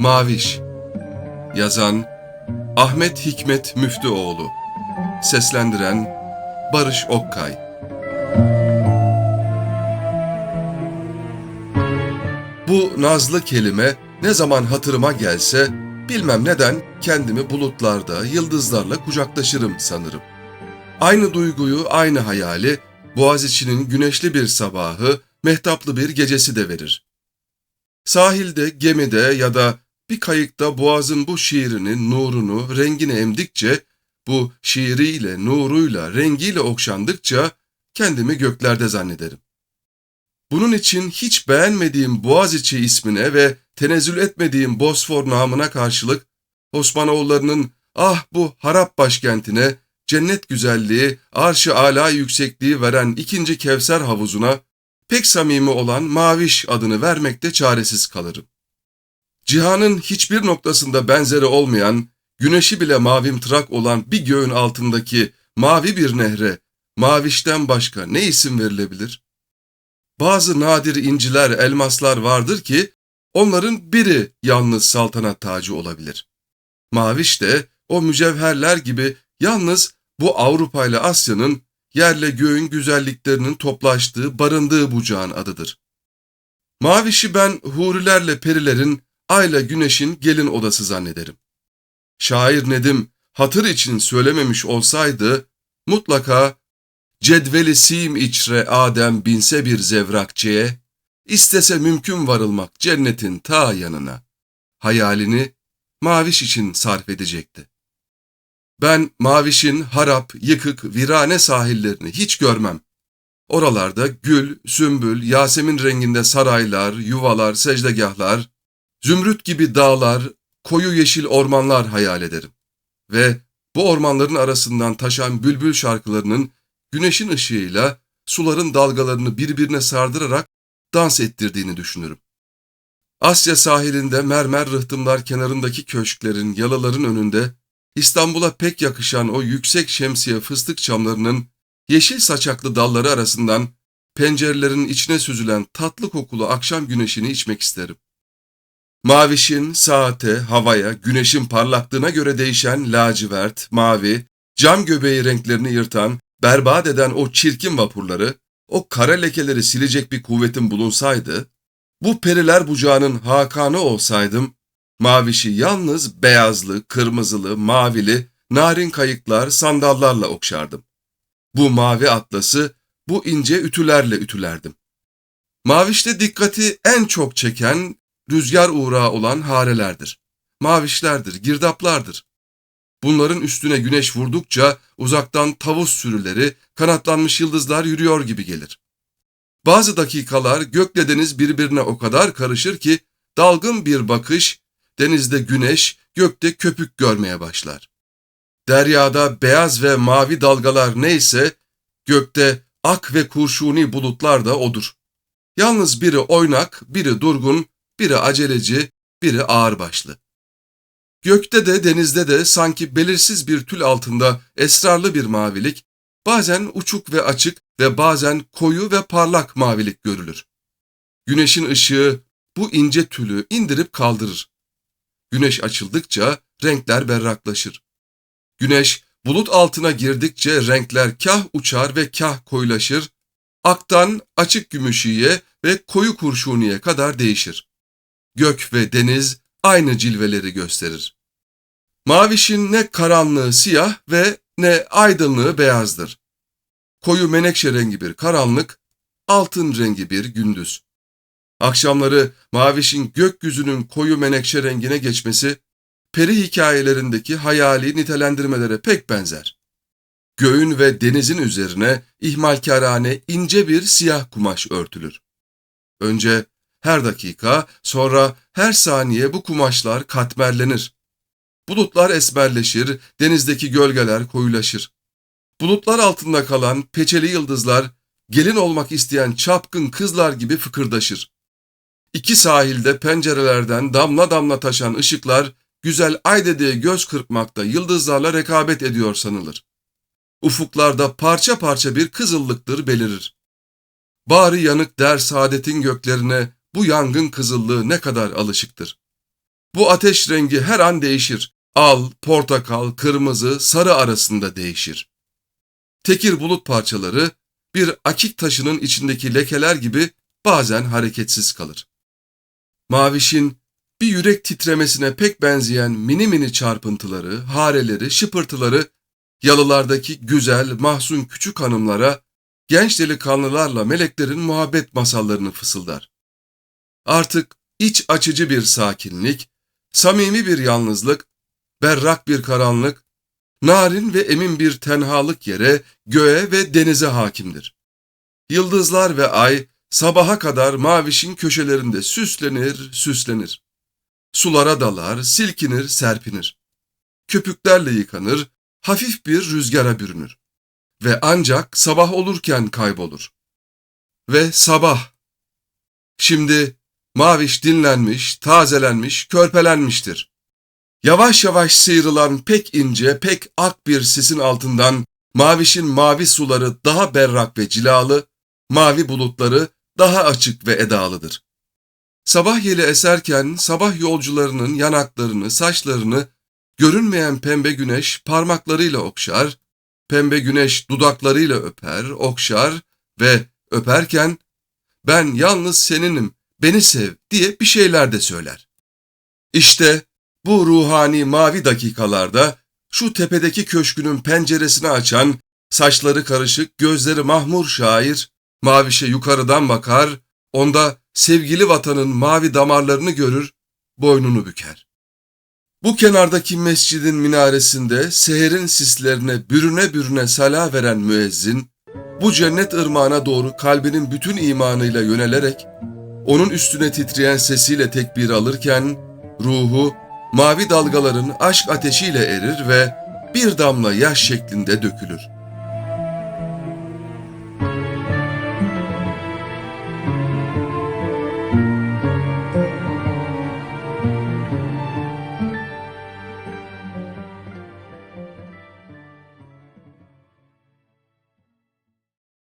Maviş Yazan Ahmet Hikmet Müftüoğlu Seslendiren Barış Okkay Bu nazlı kelime ne zaman hatırıma gelse bilmem neden kendimi bulutlarda, yıldızlarla kucaklaşırım sanırım. Aynı duyguyu, aynı hayali Boğaziçi'nin güneşli bir sabahı, mehtaplı bir gecesi de verir. Sahilde, gemide ya da bir kayıkta boğazın bu şiirinin nurunu, rengini emdikçe, bu şiiriyle, nuruyla, rengiyle okşandıkça kendimi göklerde zannederim. Bunun için hiç beğenmediğim Boğaziçi ismine ve tenezzül etmediğim Bosfor namına karşılık Osmanoğullarının ah bu harap başkentine cennet güzelliği, arş-ı ala yüksekliği veren ikinci Kevser havuzuna pek samimi olan Maviş adını vermekte çaresiz kalırım. Cihanın hiçbir noktasında benzeri olmayan, güneşi bile mavimtırak olan bir göğün altındaki mavi bir nehre, Maviş'ten başka ne isim verilebilir? Bazı nadir inciler, elmaslar vardır ki, onların biri yalnız saltanat tacı olabilir. Maviş de o mücevherler gibi yalnız bu Avrupa ile Asya'nın yerle göğün güzelliklerinin toplaştığı, barındığı bucağın adıdır. Mavişi ben hurilerle perilerin, ayla güneşin gelin odası zannederim. Şair Nedim hatır için söylememiş olsaydı, mutlaka cedveli sim içre Adem binse bir zevrakçeye, istese mümkün varılmak cennetin ta yanına, hayalini Maviş için sarf edecekti. Ben Maviş'in harap, yıkık, virane sahillerini hiç görmem. Oralarda gül, sümbül, yasemin renginde saraylar, yuvalar, secdegahlar, zümrüt gibi dağlar, koyu yeşil ormanlar hayal ederim. Ve bu ormanların arasından taşan bülbül şarkılarının güneşin ışığıyla suların dalgalarını birbirine sardırarak dans ettirdiğini düşünürüm. Asya sahilinde mermer rıhtımlar kenarındaki köşklerin, yalıların önünde İstanbul'a pek yakışan o yüksek şemsiye fıstık çamlarının yeşil saçaklı dalları arasından pencerelerin içine süzülen tatlı kokulu akşam güneşini içmek isterim. Mavişin saate, havaya, güneşin parlaklığına göre değişen lacivert, mavi, cam göbeği renklerini yırtan, berbat eden o çirkin vapurları, o kara lekeleri silecek bir kuvvetim bulunsaydı, bu periler bucağının hakanı olsaydım, Mavişi yalnız beyazlı, kırmızılı, mavili, narin kayıklar, sandallarla okşardım. Bu mavi atlası, bu ince ütülerle ütülerdim. Mavişte dikkati en çok çeken, rüzgar uğrağı olan harelerdir. Mavişlerdir, girdaplardır. Bunların üstüne güneş vurdukça uzaktan tavus sürüleri, kanatlanmış yıldızlar yürüyor gibi gelir. Bazı dakikalar gökle deniz birbirine o kadar karışır ki dalgın bir bakış, denizde güneş, gökte köpük görmeye başlar. Deryada beyaz ve mavi dalgalar neyse, gökte ak ve kurşuni bulutlar da odur. Yalnız biri oynak, biri durgun, biri aceleci, biri ağırbaşlı. Gökte de denizde de sanki belirsiz bir tül altında esrarlı bir mavilik, bazen uçuk ve açık ve bazen koyu ve parlak mavilik görülür. Güneşin ışığı bu ince tülü indirip kaldırır. Güneş açıldıkça renkler berraklaşır. Güneş bulut altına girdikçe renkler kah uçar ve kah koyulaşır, aktan açık gümüşiye ve koyu kurşuniye kadar değişir. Gök ve deniz aynı cilveleri gösterir. Mavişin ne karanlığı siyah ve ne aydınlığı beyazdır. Koyu menekşe rengi bir karanlık, altın rengi bir gündüz. Akşamları mavişin gökyüzünün koyu menekşe rengine geçmesi, peri hikayelerindeki hayali nitelendirmelere pek benzer. Göğün ve denizin üzerine ihmalkarane ince bir siyah kumaş örtülür. Önce her dakika, sonra her saniye bu kumaşlar katmerlenir. Bulutlar esmerleşir, denizdeki gölgeler koyulaşır. Bulutlar altında kalan peçeli yıldızlar, gelin olmak isteyen çapkın kızlar gibi fıkırdaşır. İki sahilde pencerelerden damla damla taşan ışıklar, güzel ay dediği göz kırpmakta yıldızlarla rekabet ediyor sanılır. Ufuklarda parça parça bir kızıllıktır belirir. Bari yanık der saadetin göklerine bu yangın kızıllığı ne kadar alışıktır. Bu ateş rengi her an değişir. Al, portakal, kırmızı, sarı arasında değişir. Tekir bulut parçaları bir akik taşının içindeki lekeler gibi bazen hareketsiz kalır. Mavişin bir yürek titremesine pek benzeyen mini mini çarpıntıları, hareleri, şıpırtıları yalılardaki güzel, mahzun küçük hanımlara, genç delikanlılarla meleklerin muhabbet masallarını fısıldar. Artık iç açıcı bir sakinlik, samimi bir yalnızlık, berrak bir karanlık, narin ve emin bir tenhalık yere, göğe ve denize hakimdir. Yıldızlar ve ay sabaha kadar mavişin köşelerinde süslenir, süslenir. Sulara dalar, silkinir, serpinir. Köpüklerle yıkanır, hafif bir rüzgara bürünür. Ve ancak sabah olurken kaybolur. Ve sabah. Şimdi maviş dinlenmiş, tazelenmiş, körpelenmiştir. Yavaş yavaş sıyrılan pek ince, pek ak bir sisin altından mavişin mavi suları daha berrak ve cilalı, mavi bulutları daha açık ve edalıdır. Sabah yeli eserken sabah yolcularının yanaklarını, saçlarını görünmeyen pembe güneş parmaklarıyla okşar, pembe güneş dudaklarıyla öper, okşar ve öperken ben yalnız seninim, beni sev diye bir şeyler de söyler. İşte bu ruhani mavi dakikalarda şu tepedeki köşkünün penceresini açan, saçları karışık, gözleri mahmur şair, mavişe yukarıdan bakar, onda sevgili vatanın mavi damarlarını görür, boynunu büker. Bu kenardaki mescidin minaresinde seherin sislerine bürüne bürüne sala veren müezzin, bu cennet ırmağına doğru kalbinin bütün imanıyla yönelerek, onun üstüne titreyen sesiyle tekbir alırken, ruhu mavi dalgaların aşk ateşiyle erir ve bir damla yaş şeklinde dökülür.